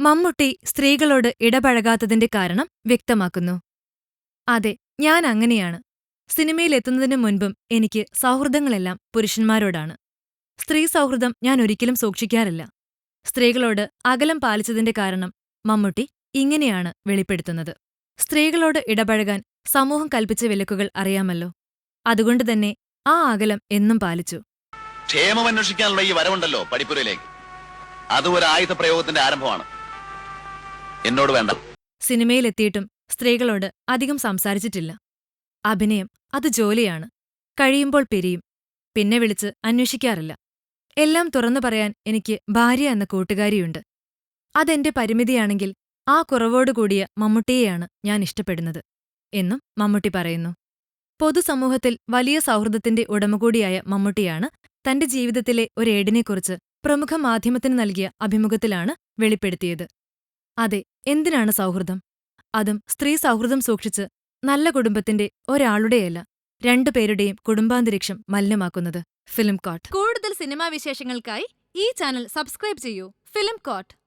മമ്മൂട്ടി സ്ത്രീകളോട് ഇടപഴകാത്തതിന്റെ കാരണം വ്യക്തമാക്കുന്നു. അതെ ഞാൻ അങ്ങനെയാണ്. സിനിമയിലെത്തുന്നതിനു മുൻപും എനിക്ക് സൗഹൃദങ്ങളെല്ലാം പുരുഷന്മാരോടാണ്. സ്ത്രീ സൗഹൃദം ഞാൻ ഒരിക്കലും സൂക്ഷിക്കാറില്ല. സ്ത്രീകളോട് അകലം പാലിച്ചതിന്റെ കാരണം മമ്മൂട്ടി ഇങ്ങനെയാണ് വെളിപ്പെടുത്തുന്നത്. സ്ത്രീകളോട് ഇടപഴകാൻ സമൂഹം കൽപ്പിച്ച വിലക്കുകൾ അറിയാമല്ലോ. അതുകൊണ്ടുതന്നെ ആ അകലം എന്നും പാലിച്ചു. ക്ഷേമം അന്വേഷിക്കാനുള്ള ഈ വരവുണ്ടല്ലോ പടിപ്പുരയിലേക്ക്. അത് ഒരു ആയുധ പ്രയോഗത്തിന്റെ ആരംഭമാണ്. എന്നോട് വേണ്ട. സിനിമയിലെത്തിയിട്ടും സ്ത്രീകളോട് അധികം സംസാരിച്ചിട്ടില്ല. അഭിനയം അത് ജോലിയാണ്. കഴിയുമ്പോൾ പിരിയും. പിന്നെ വിളിച്ച് അന്വേഷിക്കാറില്ല. എല്ലാം തുറന്നു പറയാൻ എനിക്ക് ഭാര്യ എന്ന കൂട്ടുകാരിയുണ്ട്. അതെന്റെ പരിമിതിയാണെങ്കിൽ ആ കുറവോടുകൂടിയ മമ്മൂട്ടിയെയാണ് ഞാൻ ഇഷ്ടപ്പെടുന്നത് എന്നും മമ്മൂട്ടി പറയുന്നു. പൊതുസമൂഹത്തിൽ വലിയ സൗഹൃദത്തിന്റെ ഉടമ കൂടിയായ മമ്മൂട്ടിയാണ് തന്റെ ജീവിതത്തിലെ ഒരേടിനെക്കുറിച്ച് പ്രമുഖ മാധ്യമത്തിന് നൽകിയ അഭിമുഖത്തിലാണ് വെളിപ്പെടുത്തിയത്. അതെ എന്തിനാണ് സൗഹൃദം? അതും സ്ത്രീ സൗഹൃദം സൂക്ഷിച്ച് നല്ല കുടുംബത്തിന്റെ ഒരാളുടെയല്ല രണ്ടുപേരുടെയും കുടുംബാന്തരീക്ഷം മലിനമാക്കുന്നത്. Film court. കൂടുതൽ സിനിമാ വിശേഷങ്ങൾക്കായി ഈ ചാനൽ സബ്സ്ക്രൈബ് ചെയ്യൂ. Film court.